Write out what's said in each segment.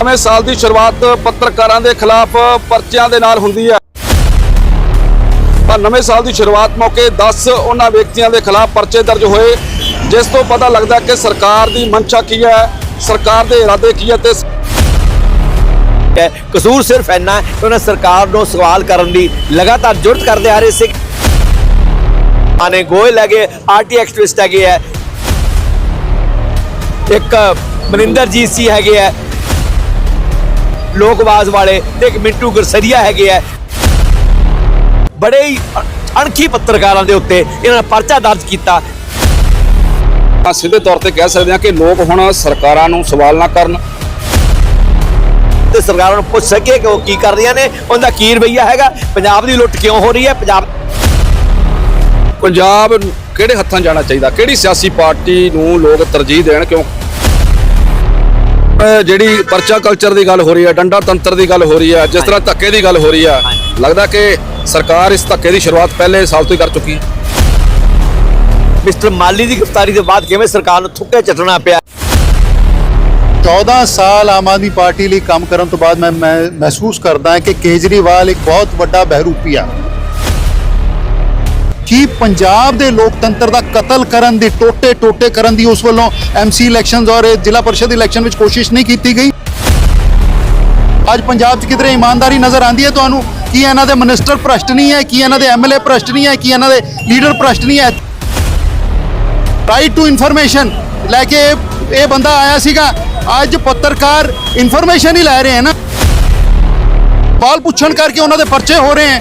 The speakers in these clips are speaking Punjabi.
ਨਵੇਂ ਸਾਲ ਦੀ ਸ਼ੁਰੂਆਤ ਪੱਤਰਕਾਰਾਂ ਦੇ ਖਿਲਾਫ ਪਰਚਿਆਂ ਦੇ ਨਾਲ ਹੁੰਦੀ ਹੈ। ਤਾਂ ਨਵੇਂ ਸਾਲ ਦੀ ਸ਼ੁਰੂਆਤ ਮੌਕੇ 10 ਉਹਨਾਂ ਵਿਅਕਤੀਆਂ ਦੇ ਖਿਲਾਫ ਪਰਚੇ ਦਰਜ ਹੋਏ, ਜਿਸ ਤੋਂ ਪਤਾ ਲੱਗਦਾ ਕਿ ਸਰਕਾਰ ਦੀ ਮਨਸ਼ਾ ਕੀ ਹੈ, ਸਰਕਾਰ ਦੇ ਇਰਾਦੇ ਕੀ ਹੈ ਤੇ ਕਸੂਰ ਸਿਰਫ ਇੰਨਾ ਕਿ ਉਹਨਾਂ ਸਰਕਾਰ ਨੂੰ ਸਵਾਲ ਕਰਨ ਦੀ ਲਗਾਤਾਰ ਜੁਰਤ ਕਰਦੇ ਆ ਰਹੇ ਸੀ। ਆਨੇ ਗੋਇਲ ਹੈਗੇ ਆਰਟੀ ਐਕਟਿਵਿਸਟ ਹੈਗੇ ਹੈ ਇੱਕ ਮਨਿੰਦਰਜੀਤ ਸੀ ਹੈਗੇ ਹੈ ਲੋਕਵਾਜ਼ ਵਾਲੇ ਤੇ ਇੱਕ ਮਿੰਟੂ ਗੁਰਸਰੀਆ ਹੈਗੇ ਹੈ ਬੜੇ ਹੀ ਅਣਖੀ ਪੱਤਰਕਾਰਾਂ ਦੇ ਉੱਤੇ ਇਹਨਾਂ ਨੇ ਪਰਚਾ ਦਰਜ ਕੀਤਾ। ਤਾਂ ਸਿੱਧੇ ਤੌਰ ਤੇ ਕਹਿ ਸਕਦੇ ਹਾਂ ਕਿ ਲੋਕ ਹੁਣ ਸਰਕਾਰਾਂ ਨੂੰ ਸਵਾਲ ਨਾ ਕਰਨ। ਤੇ ਸਰਕਾਰਾਂ ਨੂੰ ਪੁੱਛ ਸਕੇ ਕਿ ਉਹ ਕੀ ਕਰ ਰਹੀਆਂ ਨੇ। ਉਹਦਾ ਕੀ ਰਵਈਆ ਹੈਗਾ? ਪੰਜਾਬ ਦੀ ਲੁੱਟ ਕਿਉਂ ਹੋ ਰਹੀ ਹੈ? ਪੰਜਾਬ ਪੰਜਾਬ ਕਿਹੜੇ ਹੱਥਾਂ ਜਾਣਾ ਚਾਹੀਦਾ? ਕਿਹੜੀ ਸਿਆਸੀ ਪਾਰਟੀ ਨੂੰ ਲੋਕ ਤਰਜੀਹ ਦੇਣ? ਕਿਉਂ ਜਿਹੜੀ ਪਰਚਾ ਕਲਚਰ ਦੀ ਗੱਲ ਹੋ ਰਹੀ ਹੈ ਡੰਡਾ ਤੰਤਰ ਦੀ ਗੱਲ ਹੋ ਰਹੀ ਹੈ ਜਿਸ ਤਰ੍ਹਾਂ ਧੱਕੇ ਦੀ ਗੱਲ ਹੋ ਰਹੀ ਹੈ ਲੱਗਦਾ ਕਿ ਸਰਕਾਰ ਇਸ ਧੱਕੇ ਦੀ ਸ਼ੁਰੂਆਤ ਪਹਿਲੇ ਸਾਲ ਤੋਂ ਹੀ ਕਰ ਚੁੱਕੀ ਹੈ। ਮਿਸਟਰ ਮਾਲੀ ਦੀ ਗ੍ਰਿਫਤਾਰੀ ਦੇ ਬਾਅਦ ਕਿਵੇਂ ਸਰਕਾਰ ਨੂੰ ਥੁੱਕੇ ਚੱਟਣਾ ਪਿਆ? 14 ਸਾਲ ਆਮ ਆਦਮੀ ਪਾਰਟੀ ਲਈ ਕੰਮ ਕਰਨ ਤੋਂ ਬਾਅਦ ਮੈਂ ਮੈਂ ਮਹਿਸੂਸ ਕਰਦਾ ਹਾਂ ਕਿ ਕੇਜਰੀਵਾਲ ਇੱਕ ਬਹੁਤ ਵੱਡਾ ਬਹਿਰੂਪੀਆ ਕੀ ਪੰਜਾਬ ਦੇ ਲੋਕਤੰਤਰ ਦਾ ਕਤਲ ਕਰਨ ਦੀ ਟੋਟੇ ਟੋਟੇ ਕਰਨ ਦੀ ਉਸ ਵੱਲੋਂ ਐਮਸੀ ਇਲੈਕਸ਼ਨਸ ਔਰ ਜ਼ਿਲ੍ਹਾ ਪਰਿਸ਼ਦ ਇਲੈਕਸ਼ਨ ਵਿੱਚ ਕੋਸ਼ਿਸ਼ ਨਹੀਂ ਕੀਤੀ ਗਈ। ਅੱਜ ਪੰਜਾਬ 'ਚ ਕਿਧਰੇ ਇਮਾਨਦਾਰੀ ਨਜ਼ਰ ਆਂਦੀ ਹੈ ਤੁਹਾਨੂੰ? ਕੀ ਇਹਨਾਂ ਦੇ ਮਿਨਿਸਟਰ ਭ੍ਰਸ਼ਟ ਨਹੀਂ ਹੈ? ਕੀ ਇਹਨਾਂ ਦੇ ਐਮਐਲਏ ਭ੍ਰਸ਼ਟ ਨਹੀਂ ਹੈ? ਕੀ ਇਹਨਾਂ ਦੇ ਲੀਡਰ ਭ੍ਰਸ਼ਟ ਨਹੀਂ ਹੈ? ਰਾਈਟ ਟੂ ਇਨਫੋਰਮੇਸ਼ਨ ਲੈ ਕੇ ਇਹ- ਇਹ ਬੰਦਾ ਆਇਆ ਸੀਗਾ। ਅੱਜ ਪੱਤਰਕਾਰ ਇਨਫੋਰਮੇਸ਼ਨ ਹੀ ਲੈ ਰਹੇ ਹਨ। ਨਾ ਸਵਾਲ ਪੁੱਛਣ ਕਰਕੇ ਉਹਨਾਂ ਦੇ ਪਰਚੇ ਹੋ ਰਹੇ ਹਨ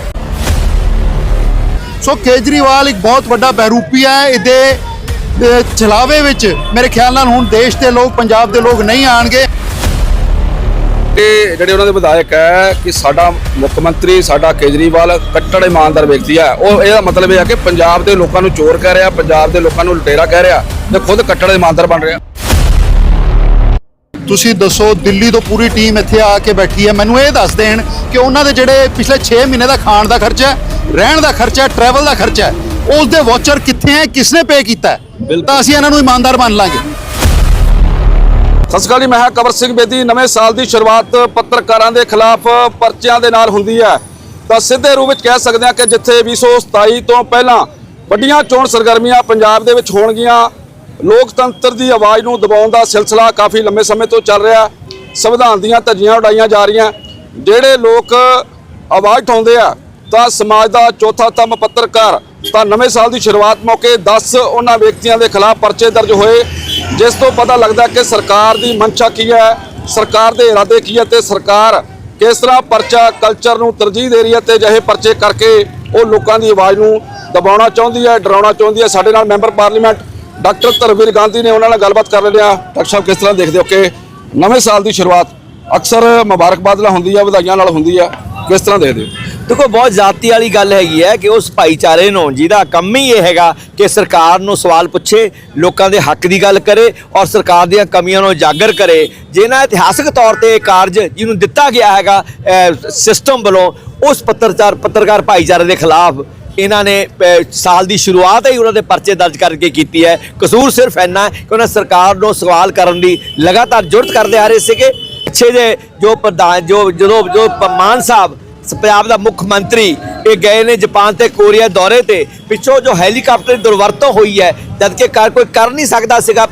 ਸੋ ਕੇਜਰੀਵਾਲ ਇੱਕ ਬਹੁਤ ਵੱਡਾ ਬਹਿਰੂਪੀ ਹੈ ਇਹਦੇ ਚਲਾਵੇ ਵਿੱਚ। ਮੇਰੇ ਖਿਆਲ ਨਾਲ ਹੁਣ ਦੇਸ਼ ਦੇ ਲੋਕ, ਪੰਜਾਬ ਦੇ ਲੋਕ ਨਹੀਂ ਆਣਗੇ। ਕਿ ਜਿਹੜੇ ਉਹਨਾਂ ਦੇ ਵਿਧਾਇਕ ਹੈ ਕਿ ਸਾਡਾ ਮੁੱਖ ਮੰਤਰੀ, ਸਾਡਾ ਕੇਜਰੀਵਾਲ ਕੱਟੜ ਇਮਾਨਦਾਰ ਵਿਅਕਤੀ ਹੈ, ਉਹ ਇਹਦਾ ਮਤਲਬ ਇਹ ਹੈ ਕਿ ਪੰਜਾਬ ਦੇ ਲੋਕਾਂ ਨੂੰ ਚੋਰ ਕਹਿ ਰਿਹਾ, ਪੰਜਾਬ ਦੇ ਲੋਕਾਂ ਨੂੰ ਲੁਟੇਰਾ ਕਹਿ ਰਿਹਾ ਤੇ ਖੁਦ ਕੱਟੜ ਇਮਾਨਦਾਰ ਬਣ ਰਿਹਾ। ਤੁਸੀਂ ਦੱਸੋ ਦਿੱਲੀ ਤੋਂ ਪੂਰੀ ਟੀਮ ਇੱਥੇ ਆ ਕੇ ਬੈਠੀ ਹੈ। ਮੈਨੂੰ ਇਹ ਦੱਸ ਦੇਣ ਕਿ ਉਹਨਾਂ ਦੇ ਜਿਹੜੇ ਪਿਛਲੇ 6 ਮਹੀਨੇ ਦਾ ਖਾਣ ਦਾ ਖਰਚਾ ਰਹਿਣ ਦਾ ਖਰਚਾ ਟਰੈਵਲ ਦਾ ਖਰਚਾ ਹੈ ਉਸ ਦੇ ਵਾਚਰ ਕਿੱਥੇ ਹੈ ਕਿਸਨੇ ਪੇ ਕੀਤਾ ਤਾਂ ਅਸੀਂ ਇਹਨਾਂ ਨੂੰ ਇਮਾਨਦਾਰ ਮੰਨ ਲਾਂਗੇ। ਸਤਿ ਸ਼੍ਰੀ ਅਕਾਲ ਜੀ ਮੈਂ ਹਾਂ ਕਵਰ ਸਿੰਘ ਬੇਦੀ। ਨਵੇਂ ਸਾਲ ਦੀ ਸ਼ੁਰੂਆਤ ਪੱਤਰਕਾਰਾਂ ਦੇ ਖਿਲਾਫ ਪਰਚਿਆਂ ਦੇ ਨਾਲ ਹੁੰਦੀ ਹੈ। ਤਾਂ ਸਿੱਧੇ ਰੂਪ ਵਿੱਚ ਕਹਿ ਸਕਦੇ ਹਾਂ ਕਿ ਜਿੱਥੇ 2027 ਤੋਂ ਪਹਿਲਾਂ ਵੱਡੀਆਂ ਚੋਣ ਸਰਗਰਮੀਆਂ ਪੰਜਾਬ ਦੇ ਵਿੱਚ ਹੋਣਗੀਆਂ ਲੋਕਤੰਤਰ ਦੀ ਆਵਾਜ਼ ਨੂੰ ਦਬਾਉਣ ਦਾ ਸਿਲਸਿਲਾ ਕਾਫੀ ਲੰਮੇ ਸਮੇਂ ਤੋਂ ਚੱਲ ਰਿਹਾ। ਸੰਵਿਧਾਨ ਦੀਆਂ ਧੱਜੀਆਂ ਉਡਾਈਆਂ ਜਾ ਰਹੀਆਂ। ਜਿਹੜੇ ਲੋਕ ਆਵਾਜ਼ ਉਠਾਉਂਦੇ ਆ, ਤਾਂ ਸਮਾਜ ਦਾ ਚੌਥਾ ਤਮ ਪੱਤਰਕਾਰ ਤਾਂ ਨਵੇਂ ਸਾਲ ਦੀ ਸ਼ੁਰੂਆਤ ਮੌਕੇ 10 ਉਹਨਾਂ ਵਿਅਕਤੀਆਂ ਦੇ ਖਿਲਾਫ ਪਰਚੇ ਦਰਜ ਹੋਏ, ਜਿਸ ਤੋਂ ਪਤਾ ਲੱਗਦਾ ਕਿ ਸਰਕਾਰ ਦੀ ਮਨਸ਼ਾ ਕੀ ਹੈ, ਸਰਕਾਰ ਦੇ ਇਰਾਦੇ ਕੀ ਹੈ ਤੇ ਸਰਕਾਰ ਕਿਸ ਤਰ੍ਹਾਂ ਪਰਚਾ ਕਲਚਰ ਨੂੰ ਤਰਜੀਹ ਦੇ ਰਹੀ ਹੈ ਤੇ ਜਿਹੇ ਪਰਚੇ ਕਰਕੇ ਉਹ ਲੋਕਾਂ ਦੀ ਆਵਾਜ਼ ਨੂੰ ਦਬਾਉਣਾ ਚਾਹੁੰਦੀ ਹੈ, ਡਰਾਉਣਾ ਚਾਹੁੰਦੀ ਹੈ। ਸਾਡੇ ਨਾਲ member parliament doctor Dharamvir Gandhi ਨੇ ਉਹਨਾਂ ਨਾਲ ਗੱਲਬਾਤ ਕਰ ਲੈਂਦੇ ਆ ਡਾਕਟਰ ਸਾਹਿਬ, ਕਿਸ ਤਰ੍ਹਾਂ ਦੇਖਦੇ ਹੋ ਕਿ ਨਵੇਂ ਸਾਲ ਦੀ ਸ਼ੁਰੂਆਤ ਅਕਸਰ ਮੁਬਾਰਕਬਾਦ ਨਾਲ ਹੁੰਦੀ ਹੈ, ਵਧਾਈਆਂ ਨਾਲ ਹੁੰਦੀ ਹੈ। ਕਿਸ ਤਰ੍ਹਾਂ ਦੇਖਦੇ ਹੋ? ਦੇਖੋ, ਬਹੁਤ ਜਾਤੀ ਵਾਲੀ ਗੱਲ ਹੈਗੀ ਹੈ ਕਿ ਉਸ ਭਾਈਚਾਰੇ ਨੂੰ, ਜਿਹਦਾ ਕੰਮ ਹੀ ਇਹ ਹੈਗਾ ਕਿ ਸਰਕਾਰ ਨੂੰ ਸਵਾਲ ਪੁੱਛੇ, ਲੋਕਾਂ ਦੇ ਹੱਕ ਦੀ ਗੱਲ ਕਰੇ ਔਰ ਸਰਕਾਰ ਦੀਆਂ ਕਮੀਆਂ ਨੂੰ ਉਜਾਗਰ ਕਰੇ। ਜਿਹਨਾਂ ਇਤਿਹਾਸਕ ਤੌਰ ਤੇ ਇਹ ਕਾਰਜ ਜਿਹਨੂੰ ਦਿੱਤਾ ਗਿਆ ਹੈਗਾ ਸਿਸਟਮ ਵੱਲੋਂ ਉਸ ਪੱਤਰਕਾਰ ਪੱਤਰਕਾਰ ਭਾਈਚਾਰੇ ਦੇ ਖਿਲਾਫ ਇਹਨਾਂ ਨੇ ਸਾਲ ਦੀ ਸ਼ੁਰੂਆਤ ਹੀ ਉਹਨਾਂ ਦੇ ਪਰਚੇ ਦਰਜ ਕਰਕੇ ਕੀਤੀ ਹੈ। ਕਸੂਰ ਸਿਰਫ ਇੰਨਾ ਕਿ ਉਹਨਾਂ ਸਰਕਾਰ ਨੂੰ ਸਵਾਲ ਕਰਨ ਦੀ ਲਗਾਤਾਰ ਜੁਰਤ ਕਰਦੇ ਆ ਰਹੇ ਸੀਗੇ। ਪਿੱਛੇ ਜੇ ਜੋ ਪ੍ਰਧਾਨ ਜੋ ਜਦੋਂ ਜੋ ਮਾਨ ਸਾਹਿਬ, ਪੰਜਾਬ ਦਾ ਮੁੱਖ ਮੰਤਰੀ ਇਹ ਗਏ ਨੇ ਜਾਪਾਨ ਤੇ ਕੋਰੀਆ ਦੌਰੇ ਤੇ, ਪਿੱਛੋਂ ਜੋ ਹੈਲੀਕਾਪਟਰ ਦੁਰਵਰਤੋਂ ਹੋਈ ਹੈ ਜਦ ਕਿ ਕਰ ਕੋਈ ਕਰ ਨਹੀਂ ਸਕਦਾ ਸੀਗਾ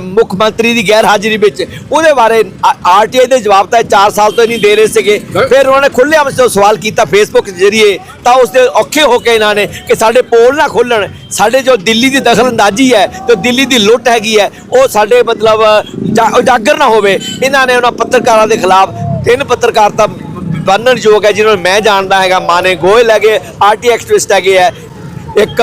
ਮੁੱਖ ਮੰਤਰੀ ਦੀ ਗੈਰ ਹਾਜ਼ਰੀ ਵਿੱਚ। ਉਹਦੇ ਬਾਰੇ ਆਰਟੀਆਈ ਦੇ ਜਵਾਬ ਤਾਂ 4 ਸਾਲ ਤੋਂ ਨਹੀਂ ਦੇ ਰਹੇ ਸੀਗੇ। ਫਿਰ ਉਹਨਾਂ ਨੇ ਖੁੱਲ੍ਹੇਆਮ ਤੋਂ ਸਵਾਲ ਕੀਤਾ ਫੇਸਬੁੱਕ ਦੇ ਜ਼ਰੀਏ। ਤਾਂ ਉਸ ਦੇ ਔਖੇ ਹੋ ਕੇ ਇਹਨਾਂ ਨੇ ਕਿ ਸਾਡੇ ਪੋਲ ਨਾ ਖੋਲਣ ਸਾਡੇ ਜੋ ਦਿੱਲੀ ਦੀ ਦਖਲਅੰਦਾਜ਼ੀ ਹੈ ਤੇ ਦਿੱਲੀ ਦੀ ਲੁੱਟ ਹੈਗੀ ਹੈ ਉਹ ਸਾਡੇ ਮਤਲਬ ਉਜਾਗਰ ਨਾ ਹੋਵੇ। ਇਹਨਾਂ ਨੇ ਉਹਨਾਂ ਪੱਤਰਕਾਰਾਂ ਦੇ ਖਿਲਾਫ ਤਿੰਨ ਪੱਤਰਕਾਰ ਤਾਂ ਬੰਨਣਯੋਗ ਹੈ ਜਿਨ੍ਹਾਂ ਨੂੰ ਮੈਂ ਜਾਣਦਾ ਹੈਗਾ ਮਾਨੇ ਗੋਇਲ ਹੈਗੇ ਆਰਟੀ ਐਕਟਿਵਿਸਟ ਹੈਗੇ ਹੈ। ਇੱਕ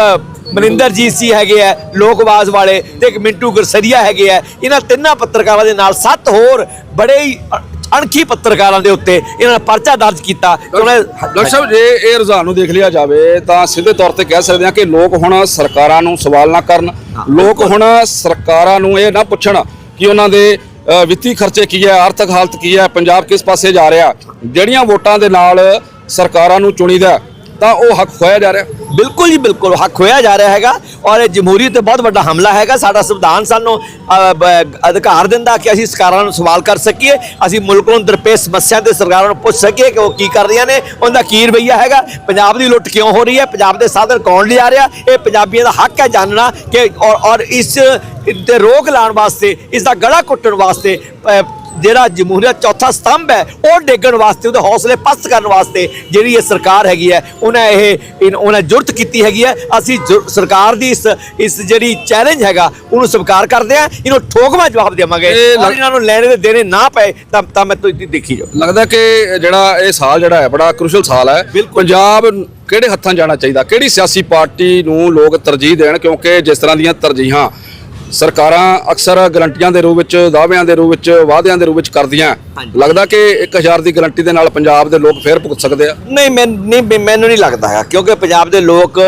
ਮਨਿੰਦਰਜੀਤ ਸੀ ਹੈਗੇ ਆ ਲੋਕਵਾਜ਼ ਵਾਲੇ ਤੇ ਇੱਕ ਮਿੰਟੂ ਗੁਰਸਰੀਆ ਹੈਗੇ ਆ ਇਹਨਾਂ ਤਿੰਨਾਂ ਪੱਤਰਕਾਰਾਂ ਦੇ ਨਾਲ ਸੱਤ ਹੋਰ ਬੜੇ ਹੀ ਅਣਖੀ ਪੱਤਰਕਾਰਾਂ ਦੇ ਉੱਤੇ ਇਹਨਾਂ ਨੇ ਪਰਚਾ ਦਰਜ ਕੀਤਾ। ਡਾਕਟਰ ਸਾਹਿਬ ਜੇ ਇਹ ਰੁਝਾਨ ਨੂੰ ਦੇਖ ਲਿਆ ਜਾਵੇ ਤਾਂ ਸਿੱਧੇ ਤੌਰ ਤੇ ਕਹਿ ਸਕਦੇ ਹਾਂ ਕਿ ਲੋਕ ਹੁਣ ਸਰਕਾਰਾਂ ਨੂੰ ਸਵਾਲ ਨਾ ਕਰਨ। ਲੋਕ ਹੁਣ ਸਰਕਾਰਾਂ ਨੂੰ ਇਹ ਨਾ ਪੁੱਛਣ ਕਿ ਉਹਨਾਂ ਦੇ ਵਿੱਤੀ ਖਰਚੇ ਕੀ ਹੈ ਆਰਥਿਕ ਹਾਲਤ ਕੀ ਹੈ ਪੰਜਾਬ ਕਿਸ ਪਾਸੇ ਜਾ ਰਿਹਾ। ਜਿਹੜੀਆਂ ਵੋਟਾਂ ਦੇ ਨਾਲ ਸਰਕਾਰਾਂ ਨੂੰ ਚੁਣੀਦਾ ਤਾਂ ਉਹ ਹੱਕ ਖੋਇਆ ਜਾ ਰਿਹਾ। ਬਿਲਕੁਲ ਜੀ ਬਿਲਕੁਲ। ਹੱਕ ਹੋਇਆ ਜਾ ਰਿਹਾ ਹੈਗਾ ਔਰ ਇਹ ਜਮਹੂਰੀਅਤ ਤੇ ਬਹੁਤ ਵੱਡਾ ਹਮਲਾ ਹੈਗਾ। ਸਾਡਾ ਸੰਵਿਧਾਨ ਸਾਨੂੰ ਅ, ਬ- ਅਧਿਕਾਰ ਦਿੰਦਾ ਕਿ ਅਸੀਂ ਸਰਕਾਰਾਂ ਨੂੰ ਸਵਾਲ ਕਰ ਸਕੀਏ ਅਸੀਂ ਮੁਲਕ ਨੂੰ ਦਰਪੇਸ਼ ਸਮੱਸਿਆ ਤੇ ਸਰਕਾਰਾਂ ਨੂੰ ਪੁੱਛ ਸਕੀਏ ਕਿ ਉਹ ਕੀ ਕਰ ਰਹੀਆਂ ਨੇ। ਉਹਦਾ ਕੀ ਰਵੱਈਆ ਹੈਗਾ? ਪੰਜਾਬ ਦੀ ਲੁੱਟ ਕਿਉਂ ਹੋ ਰਹੀ ਹੈ? ਪੰਜਾਬ ਦੇ ਸਾਧਨ ਕੌਣ ਲਿਆ ਰਿਹਾ? ਇਹ ਪੰਜਾਬੀਆਂ ਦਾ ਹੱਕ ਹੈ ਜਾਣਨਾ ਕਿ ਔਰ ਔਰ ਇਸ ਤੇ ਰੋਕ ਲਾਉਣ ਵਾਸਤੇ ਇਸ ਦਾ ਗਲਾ ਕੁੱਟਣ ਵਾਸਤੇ ਅ, ਜਿਹੜਾ ਜਮਹੂਰੀਅਤ ਚੌਥਾ ਸਤੰਭ ਹੈ ਉਹ ਡੇਗਣ ਵਾਸਤੇ ਉਹਦੇ ਹੌਸਲੇ ਪਸਤ ਕਰਨ ਵਾਸਤੇ ਜਿਹੜੀ ਇਹ ਸਰਕਾਰ ਹੈਗੀ ਹੈ ਉਹਨਾਂ ਇਹ ਉਹਨਾਂ ਜੁਰਤ ਕੀਤੀ ਹੈਗੀ ਹੈ। ਅਸੀਂ ਸਰਕਾਰ ਦੀ ਇਸ ਇਸ ਜਿਹੜੀ ਚੈਲੰਜ ਹੈਗਾ ਉਹਨੂੰ ਸਵੀਕਾਰ ਕਰਦੇ ਆ ਇਹਨੂੰ ਠੋਕਵਾ ਜਵਾਬ ਦੇਵਾਂਗੇ। ਔਰ ਇਹਨਾਂ ਨੂੰ ਲੈਣੇ ਦੇ ਦੇਣੇ ਨਾ ਪਏ ਤਾਂ ਤਾਂ ਮੈਂ ਤੁਸੀਂ ਦੇਖੀ ਜਾਓ। ਲੱਗਦਾ ਕਿ ਜਿਹੜਾ ਇਹ ਸਾਲ ਜਿਹੜਾ ਹੈ ਬੜਾ ਕ੍ਰੂਸ਼ਲ ਸਾਲ ਹੈ। ਪੰਜਾਬ ਕਿਹੜੇ ਹੱਥਾਂ ਜਾਣਾ ਚਾਹੀਦਾ? ਕਿਹੜੀ ਸਿਆਸੀ ਪਾਰਟੀ ਨੂੰ ਲੋਕ ਤਰਜੀਹ ਦੇਣ? ਕਿਉਂਕਿ ਜਿਸ ਤਰ੍ਹਾਂ ਦੀਆਂ ਤਰਜੀਹਾਂ ਸਰਕਾਰਾਂ ਅਕਸਰ ਗਰੰਟੀਆਂ ਦੇ ਰੂਪ ਵਿੱਚ ਦਾਅਵਿਆਂ ਦੇ ਰੂਪ ਵਿੱਚ ਵਾਅਦਿਆਂ ਦੇ ਰੂਪ ਵਿੱਚ ਕਰਦੀਆਂ। ਲੱਗਦਾ ਕਿ 1000 ਦੀ ਗਰੰਟੀ ਦੇ ਨਾਲ ਪੰਜਾਬ ਦੇ ਲੋਕ ਫੇਰ ਭੁਗਤ ਸਕਦੇ ਆ? ਨਹੀਂ ਮੈਂ ਨਹੀਂ ਮੈਨੂੰ ਨਹੀਂ ਲੱਗਦਾ ਹੈ ਕਿਉਂਕਿ ਪੰਜਾਬ ਦੇ ਲੋਕ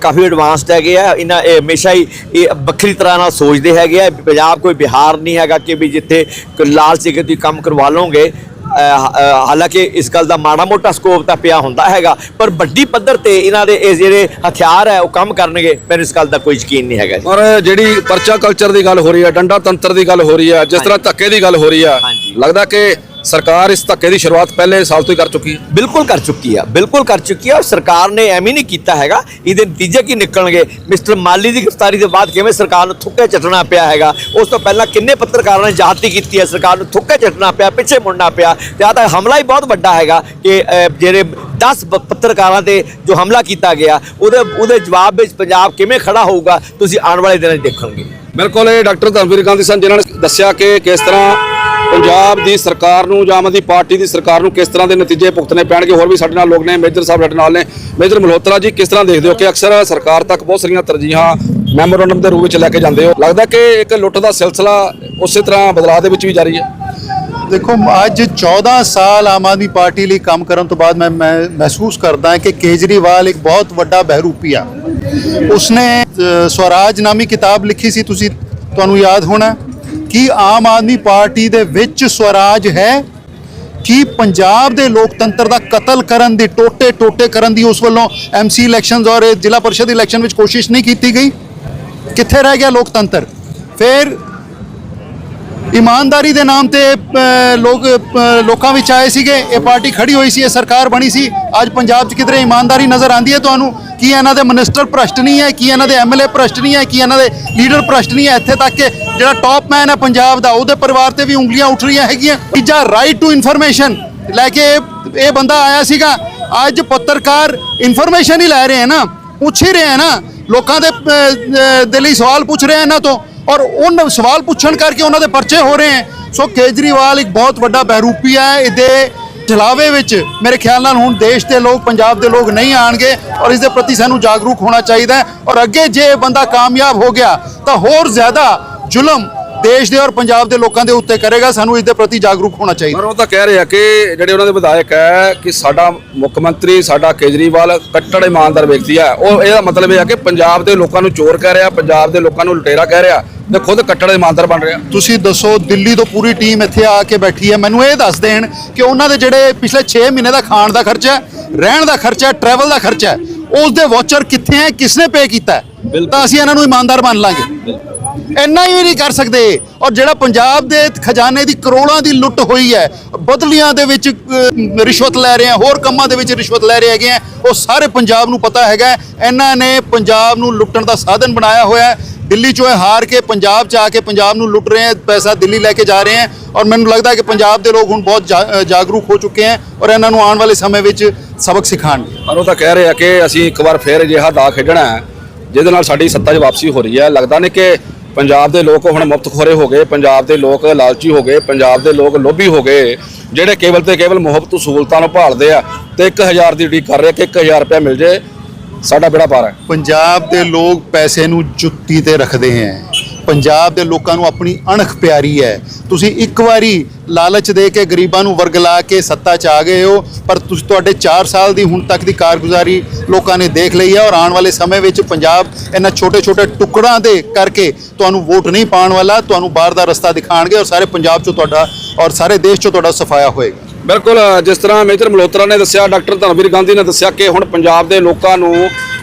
ਕਾਫੀ ਐਡਵਾਂਸਡ ਹੈਗੇ ਆ ਇਹਨਾਂ ਇਹ ਹਮੇਸ਼ਾ ਹੀ ਇਹ ਵੱਖਰੀ ਤਰ੍ਹਾਂ ਨਾਲ ਸੋਚਦੇ ਹੈਗੇ ਆ ਪੰਜਾਬ ਕੋਈ ਬਿਹਾਰ ਨਹੀਂ ਹੈਗਾ ਕਿ ਵੀ ਜਿੱਥੇ ਕੋਈ ਲਾਲ ਸੀ ਕਿ ਤੁਸੀਂ ਕੰਮ ਕਰਵਾ ਲਓਗੇ। ਹਾਲਾਂਕਿ ਇਸ ਗੱਲ ਦਾ ਮਾੜਾ ਮੋਟਾ ਸਕੋਪ ਤਾਂ ਪਿਆ ਹੁੰਦਾ ਹੈਗਾ ਪਰ ਵੱਡੀ ਪੱਧਰ ਤੇ ਇਹਨਾਂ ਦੇ ਇਹ ਜਿਹੜੇ ਹਥਿਆਰ ਹੈ ਉਹ ਕੰਮ ਕਰਨਗੇ ਮੈਨੂੰ ਇਸ ਗੱਲ ਦਾ ਕੋਈ ਯਕੀਨ ਨਹੀਂ ਹੈਗਾ ਔਰ ਜਿਹੜੀ ਪਰਚਾ ਕਲਚਰ ਦੀ ਗੱਲ ਹੋ ਰਹੀ ਹੈ ਡੰਡਾ ਤੰਤਰ ਦੀ ਗੱਲ ਹੋ ਰਹੀ ਹੈ ਜਿਸ ਤਰ੍ਹਾਂ ਧੱਕੇ ਦੀ ਗੱਲ ਹੋ ਰਹੀ ਹੈ। ਲੱਗਦਾ ਕਿ ਸਰਕਾਰ ਇਸ ਧੱਕੇ ਦੀ ਸ਼ੁਰੂਆਤ ਪਹਿਲੇ ਸਾਲ ਤੋਂ ਹੀ ਕਰ ਚੁੱਕੀ ਹੈ। ਬਿਲਕੁਲ ਕਰ ਚੁੱਕੀ ਆ ਬਿਲਕੁਲ ਕਰ ਚੁੱਕੀ ਆ ਔਰ ਸਰਕਾਰ ਨੇ ਐਵੇਂ ਨਹੀਂ ਕੀਤਾ ਹੈਗਾ ਇਹਦੇ ਨਤੀਜੇ ਕੀ ਨਿਕਲਣਗੇ? ਮਿਸਟਰ ਮਾਲੀ ਦੀ ਗ੍ਰਿਫਤਾਰੀ ਦੇ ਬਾਅਦ ਕਿਵੇਂ ਸਰਕਾਰ ਨੂੰ ਥੁੱਕੇ ਚੱਟਣਾ ਪਿਆ ਹੈਗਾ? ਉਸ ਤੋਂ ਪਹਿਲਾਂ ਕਿੰਨੇ ਪੱਤਰਕਾਰਾਂ ਨੇ ਜਾਤੀ ਕੀਤੀ ਹੈ? ਸਰਕਾਰ ਨੂੰ ਥੁੱਕੇ ਚੱਟਣਾ ਪਿਆ ਪਿੱਛੇ ਮੁੜਨਾ ਪਿਆ। ਤੇ ਆ ਤਾਂ ਹਮਲਾ ਹੀ ਬਹੁਤ ਵੱਡਾ ਹੈਗਾ ਕਿ ਅਹ, ਜਿਹੜੇ 10 ਪੱਤਰਕਾਰਾਂ ਤੇ ਜੋ ਹਮਲਾ ਕੀਤਾ ਗਿਆ ਉਹਦੇ ਉਹਦੇ ਜਵਾਬ ਵਿੱਚ ਪੰਜਾਬ ਕਿਵੇਂ ਖੜਾ ਹੋਊਗਾ ਤੁਸੀਂ ਆਉਣ ਵਾਲੇ ਦਿਨਾਂ 'ਚ ਦੇਖੋਗੇ। ਬਿਲਕੁਲ ਇਹ ਡਾਕਟਰ ਧਰਮਵੀਰ ਗਾਂਧੀ ਸਨ ਜਿਨ੍ਹਾਂ ਨੇ ਦੱਸਿਆ ਕਿ ਕਿਸ ਤਰ੍ਹਾਂ ਪੰਜਾਬ ਦੀ ਸਰਕਾਰ ਨੂੰ ਜਾਂ ਆਮ ਆਦਮੀ ਪਾਰਟੀ ਦੀ ਸਰਕਾਰ ਨੂੰ ਕਿਸ ਤਰ੍ਹਾਂ ਦੇ ਨਤੀਜੇ ਭੁਗਤਣੇ ਪੈਣਗੇ? ਹੋਰ ਵੀ ਸਾਡੇ ਨਾਲ ਲੋਕ ਨੇ, ਮੇਜਰ ਸਾਹਿਬ ਸਾਡੇ ਨਾਲ ਨੇ। ਮੇਜਰ ਮਲਹੋਤਰਾ ਜੀ, ਕਿਸ ਤਰ੍ਹਾਂ ਦੇਖਦੇ ਹੋ ਕਿ ਅਕਸਰ ਸਰਕਾਰ ਤੱਕ ਬਹੁਤ ਸਾਰੀਆਂ ਤਰਜੀਹਾਂ ਮੈਮੋਰੰਡਮ ਦੇ ਰੂਪ ਵਿੱਚ ਲੈ ਕੇ ਜਾਂਦੇ ਹੋ? ਲੱਗਦਾ ਕਿ ਇੱਕ ਲੁੱਟ ਦਾ ਸਿਲਸਿਲਾ ਉਸੇ ਤਰ੍ਹਾਂ ਬਦਲਾਅ ਦੇ ਵਿੱਚ ਵੀ ਜਾਰੀ ਹੈ। ਦੇਖੋ, ਅੱਜ 14 ਸਾਲ ਆਮ ਆਦਮੀ ਪਾਰਟੀ ਲਈ ਕੰਮ ਕਰਨ ਤੋਂ ਬਾਅਦ ਮੈਂ ਮੈਂ ਮਹਿਸੂਸ ਕਰਦਾ ਹਾਂ ਕਿ ਕੇਜਰੀਵਾਲ ਇੱਕ ਬਹੁਤ ਵੱਡਾ ਬਹਿਰੂਪੀ ਆ। ਉਸਨੇ ਸਵਰਾਜ ਨਾਮੀ ਕਿਤਾਬ ਲਿਖੀ ਸੀ, ਤੁਸੀਂ, ਤੁਹਾਨੂੰ ਯਾਦ ਹੋਣਾ? ਕਿ ਆਮ ਆਦਮੀ ਪਾਰਟੀ ਦੇ ਵਿੱਚ ਸਵਰਾਜ ਹੈ ਕਿ ਪੰਜਾਬ ਦੇ ਲੋਕਤੰਤਰ ਦਾ ਕਤਲ ਕਰਨ ਦੀ ਟੋਟੇ ਟੋਟੇ ਕਰਨ ਦੀ ਉਸ ਵੱਲੋਂ ਐਮਸੀ ਇਲੈਕਸ਼ਨਸ ਔਰ ਜ਼ਿਲ੍ਹਾ ਪਰਿਸ਼ਦ ਇਲੈਕਸ਼ਨ ਵਿੱਚ ਕੋਸ਼ਿਸ਼ ਨਹੀਂ ਕੀਤੀ ਗਈ। ਕਿੱਥੇ ਰਹਿ ਗਿਆ ਲੋਕਤੰਤਰ? ਫਿਰ ਇਮਾਨਦਾਰੀ ਦੇ ਨਾਮ ਤੇ ਲੋਕ ਲੋਕਾਂ ਵਿੱਚ ਆਏ ਸੀਗੇ, ਇਹ ਪਾਰਟੀ ਖੜੀ ਹੋਈ ਸੀ, ਇਹ ਸਰਕਾਰ ਬਣੀ ਸੀ। ਅੱਜ ਪੰਜਾਬ 'ਚ ਕਿਧਰੇ ਇਮਾਨਦਾਰੀ ਨਜ਼ਰ ਆਂਦੀ ਹੈ ਤੁਹਾਨੂੰ? ਕੀ ਇਹਨਾਂ ਦੇ ਮਿਨਿਸਟਰ ਭ੍ਰਸ਼ਟ ਨਹੀਂ ਹੈ, ਕੀ ਇਹਨਾਂ ਦੇ ਐਮਐਲਏ ਭ੍ਰਸ਼ਟ ਨਹੀਂ ਹੈ, ਕੀ ਇਹਨਾਂ ਦੇ ਲੀਡਰ ਭ੍ਰਸ਼ਟ ਨਹੀਂ ਹੈ? ਇੱਥੇ ਤੱਕ ਕਿ ਜਿਹੜਾ ਟਾਪ ਮੈਨ ਹੈ ਪੰਜਾਬ ਦਾ, ਉਹਦੇ ਪਰਿਵਾਰ ਤੇ ਵੀ ਉਂਗਲੀਆਂ ਉੱਠ ਰਹੀਆਂ ਹੈਗੀਆਂ। ਤੀਜਾ ਰਾਈਟ ਟੂ ਇਨਫੋਰਮੇਸ਼ਨ ਲੈ ਕੇ ਇਹ- ਇਹ ਬੰਦਾ ਆਇਆ ਸੀਗਾ। ਅੱਜ ਪੱਤਰਕਾਰ ਇਨਫੋਰਮੇਸ਼ਨ ਹੀ ਲੈ ਰਹੇ ਹੈ ਨਾ। ਪੁੱਛ ਹੀ ਰਹੇ ਹੈ ਨਾ। ਲੋਕਾਂ ਦੇ ਦੇ ਲਈ ਸਵਾਲ ਪੁੱਛ ਰਹੇ ਇਹਨਾਂ ਤੋਂ। ਔਰ ਉਹਨਾਂ ਸਵਾਲ ਪੁੱਛਣ ਕਰਕੇ ਉਹਨਾਂ ਦੇ ਪਰਚੇ ਹੋ ਰਹੇ ਹੈ। ਸੋ ਕੇਜਰੀਵਾਲ ਇੱਕ ਬਹੁਤ ਵੱਡਾ ਬਹਿਰੂਪੀ ਹੈ। ਇਹਦੇ ਜਲਾਵੇ ਵਿੱਚ ਮੇਰੇ ਖਿਆਲ ਨਾਲ ਹੁਣ ਦੇਸ਼ ਦੇ ਲੋਕ, ਪੰਜਾਬ ਦੇ ਲੋਕ ਨਹੀਂ ਆਣਗੇ ਔਰ ਇਸ ਦੇ ਪ੍ਰਤੀ ਸਾਨੂੰ ਜਾਗਰੂਕ ਹੋਣਾ ਚਾਹੀਦਾ ਹੈ। ਔਰ ਅੱਗੇ ਜੇ ਇਹ ਬੰਦਾ ਕਾਮਯਾਬ ਹੋ ਗਿਆ, ਤਾਂ ਹੋਰ ਜ਼ਿਆਦਾ ਜ਼ੁਲਮ ਦੇਸ਼ ਦੇ ਔਰ ਪੰਜਾਬ ਦੇ ਲੋਕਾਂ ਦੇ ਉੱਤੇ ਕਰੇਗਾ। ਸਾਨੂੰ ਇਸ ਦੇ ਪ੍ਰਤੀ ਜਾਗਰੂਕ ਹੋਣਾ ਚਾਹੀਦਾ। ਪਰ ਉਹ ਤਾਂ ਕਹਿ ਰਿਹਾ ਕਿ ਜਿਹੜੇ ਉਹਨਾਂ ਦੇ ਵਿਧਾਇਕ ਹੈ ਕਿ ਸਾਡਾ ਮੁੱਖ ਮੰਤਰੀ, ਸਾਡਾ ਕੇਜਰੀਵਾਲ ਕੱਟੜ ਇਮਾਨਦਾਰ ਵਿਅਕਤੀ ਹੈ। ਉਹ ਇਹਦਾ ਮਤਲਬ ਇਹ ਹੈ ਕਿ ਪੰਜਾਬ ਦੇ ਲੋਕਾਂ ਨੂੰ ਚੋਰ ਕਹਿ ਰਿਹਾ, ਪੰਜਾਬ ਦੇ ਲੋਕਾਂ ਨੂੰ ਲੁਟੇਰਾ ਕਹਿ ਰਿਹਾ। ਤੇ ਖੁਦ ਕੱਟੜ ਇਮਾਨਦਾਰ ਬਣ ਰਿਹਾ। ਤੁਸੀਂ ਦੱਸੋ ਦਿੱਲੀ ਤੋਂ ਪੂਰੀ ਟੀਮ ਇੱਥੇ ਆ ਕੇ ਬੈਠੀ ਹੈ। ਮੈਨੂੰ ਇਹ ਦੱਸ ਦੇਣ ਕਿ ਉਹਨਾਂ ਦੇ ਜਿਹੜੇ ਪਿਛਲੇ 6 ਮਹੀਨੇ ਦਾ ਖਾਣ ਦਾ ਖਰਚਾ ਰਹਿਣ ਦਾ ਖਰਚਾ ਟਰੈਵਲ ਦਾ ਖਰਚਾ ਉਸ ਦੇ ਵਾਚਰ ਕਿੱਥੇ ਹੈ ਕਿਸਨੇ ਪੇ ਕੀਤਾ ਤਾਂ ਅਸੀਂ ਇਹਨਾਂ ਨੂੰ ਇਮਾਨਦਾਰ ਮੰਨ ਲਾਂਗੇ। ਇੰਨਾ ਹੀ ਵੀ ਨਹੀਂ ਕਰ ਸਕਦੇ। ਔਰ ਜਿਹੜਾ ਪੰਜਾਬ ਦੇ ਖਜ਼ਾਨੇ ਦੀ ਕਰੋੜਾਂ ਦੀ ਲੁੱਟ ਹੋਈ ਹੈ ਬਦਲੀਆਂ ਦੇ ਵਿੱਚ ਰਿਸ਼ਵਤ ਲੈ ਰਹੇ ਆ ਹੋਰ ਕੰਮਾਂ ਦੇ ਵਿੱਚ ਰਿਸ਼ਵਤ ਲੈ ਰਹੇ ਹੈਗੇ ਆ ਉਹ ਸਾਰੇ ਪੰਜਾਬ ਨੂੰ ਪਤਾ ਹੈਗਾ। ਇਹਨਾਂ ਨੇ ਪੰਜਾਬ ਨੂੰ ਲੁੱਟਣ ਦਾ ਸਾਧਨ ਬਣਾਇਆ ਹੋਇਆ ਹੈ। ਦਿੱਲੀ ਚੋਂ ਇਹ ਹਾਰ ਕੇ ਪੰਜਾਬ ਚ ਆ ਕੇ ਪੰਜਾਬ ਨੂੰ ਲੁੱਟ ਰਹੇ ਹੈ, ਪੈਸਾ ਦਿੱਲੀ ਲੈ ਕੇ ਜਾ ਰਹੇ ਹੈ ਔਰ ਮੈਨੂੰ ਲੱਗਦਾ ਕਿ ਪੰਜਾਬ ਦੇ ਲੋਕ ਹੁਣ ਬਹੁਤ ਜਾ- ਜਾਗਰੂਕ ਹੋ ਚੁੱਕੇ ਹੈ ਔਰ ਇਹਨਾਂ ਨੂੰ ਆਉਣ ਵਾਲੇ ਸਮੇਂ ਵਿੱਚ ਸਬਕ ਸਿਖਾਣਗੇ ਪਰ ਉਹ ਤਾਂ ਕਹਿ ਰਹੇ ਆ ਕਿ ਅਸੀਂ ਇੱਕ ਵਾਰ ਫੇਰ ਅਜਿਹਾ ਦਾ ਖੇਡਣਾ ਹੈ, ਜਿਹਦੇ ਨਾਲ ਸਾਡੀ ਸੱਤਾ 'ਚ ਵਾਪਸੀ ਹੋ ਰਹੀ ਹੈ। ਲੱਗਦਾ ਨਹੀਂ ਕਿ ਪੰਜਾਬ ਦੇ ਲੋਕ ਹੁਣ ਮੁਫਤਖੋਰੇ ਹੋ ਗਏ, ਪੰਜਾਬ ਦੇ ਲੋਕ ਲਾਲਚੀ ਹੋ ਗਏ, ਪੰਜਾਬ ਦੇ ਲੋਕ ਲੋਭੀ ਹੋ ਗਏ, ਜਿਹੜੇ ਕੇਵਲ ਤੇ ਕੇਵਲ ਮੁਹੱਬਤ, ਸਹੂਲਤਾਂ ਨੂੰ ਭਾਲਦੇ ਆ ਤੇ 1000 ਦੀ ਉਡੀਕ ਕਰ ਰਹੇ ਕਿ 1000 ਰੁਪਏ ਮਿਲ ਜੇ। ਸਾਡਾ ਬੇੜਾ ਪਾਰ ਹੈ। ਪੰਜਾਬ ਦੇ ਲੋਕ ਪੈਸੇ ਨੂੰ ਜੁੱਤੀ ਤੇ ਰੱਖਦੇ ਹੈ। ਪੰਜਾਬ ਦੇ ਲੋਕਾਂ ਨੂੰ ਆਪਣੀ ਅਣਖ ਪਿਆਰੀ ਹੈ। ਤੁਸੀਂ ਇੱਕ ਵਾਰੀ ਲਾਲਚ ਦੇ ਕੇ ਗਰੀਬਾਂ ਨੂੰ ਵਰਗਲਾ ਕੇ ਸੱਤਾ 'ਚ ਆ ਗਏ ਹੋ, ਪਰ ਤੁਸੀਂ, ਤੁਹਾਡੇ 4 ਸਾਲ ਦੀ ਹੁਣ ਤੱਕ ਦੀ ਕਾਰਗੁਜ਼ਾਰੀ ਲੋਕਾਂ ਨੇ ਦੇਖ ਲਈ ਹੈ ਔਰ ਆਉਣ ਵਾਲੇ ਸਮੇਂ ਵਿੱਚ ਪੰਜਾਬ ਇਹਨਾਂ ਛੋਟੇ-ਛੋਟੇ ਟੁਕੜਾਂ ਦੇ ਕਰਕੇ ਤੁਹਾਨੂੰ ਵੋਟ ਨਹੀਂ ਪਾਉਣ ਵਾਲਾ, ਤੁਹਾਨੂੰ ਬਾਹਰ ਦਾ ਰਸਤਾ ਦਿਖਾਣਗੇ ਔਰ ਸਾਰੇ ਪੰਜਾਬ 'ਚੋਂ ਤੁਹਾਡਾ ਔਰ ਸਾਰੇ ਦੇਸ਼ 'ਚੋਂ ਤੁਹਾਡਾ ਸਫਾਇਆ ਹੋਏਗਾ। ਬਿਲਕੁਲ, ਜਿਸ ਤਰ੍ਹਾਂ ਮੇਜਰ ਮਲਹੋਤਰਾ ਨੇ ਦੱਸਿਆ, ਡਾਕਟਰ ਧਰਮਵੀਰ ਗਾਂਧੀ ਨੇ ਦੱਸਿਆ ਕਿ ਹੁਣ ਪੰਜਾਬ ਦੇ ਲੋਕਾਂ ਨੂੰ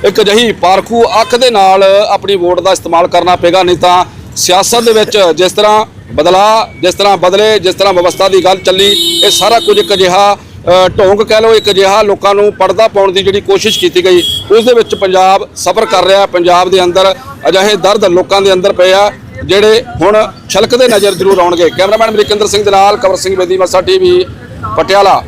ਇੱਕ ਅਜਿਹੀ ਪਾਰਖੂ ਅੱਖ ਦੇ ਨਾਲ ਆਪਣੀ ਵੋਟ ਦਾ ਇਸਤੇਮਾਲ ਕਰਨਾ ਪਏਗਾ, ਨਹੀਂ ਤਾਂ ਸਿਆਸਤ ਦੇ ਵਿੱਚ ਜਿਸ ਤਰ੍ਹਾਂ ਬਦਲਾ ਜਿਸ ਤਰ੍ਹਾਂ ਬਦਲੇ, ਜਿਸ ਤਰ੍ਹਾਂ ਵਿਵਸਥਾ ਦੀ ਗੱਲ ਚੱਲੀ, ਇਹ ਸਾਰਾ ਕੁਝ ਇੱਕ ਅਜਿਹਾ ਢੋਂਗ ਕਹਿ ਲਓ, ਇੱਕ ਅਜਿਹਾ ਲੋਕਾਂ ਨੂੰ ਪਰਦਾ ਪਾਉਣ ਦੀ ਜਿਹੜੀ ਕੋਸ਼ਿਸ਼ ਕੀਤੀ ਗਈ, ਉਸ ਦੇ ਵਿੱਚ ਪੰਜਾਬ ਸਫਰ ਕਰ ਰਿਹਾ, ਪੰਜਾਬ ਦੇ ਅੰਦਰ ਅਜਿਹੇ ਦਰਦ ਲੋਕਾਂ ਦੇ ਅੰਦਰ ਪਏ ਆ, ਜਿਹੜੇ ਹੁਣ ਛਲਕਦੇ ਨਜ਼ਰ ਜ਼ਰੂਰ ਆਉਣਗੇ। ਕੈਮਰਾਮੈਨ ਅਮਰਿਕੰਦਰ ਸਿੰਘ ਦੇ ਨਾਲ ਕਵਰ ਸਿੰਘ ਬੇਦੀ, ਮਸਾ ਟੀਵੀ ਪਟਿਆਲਾ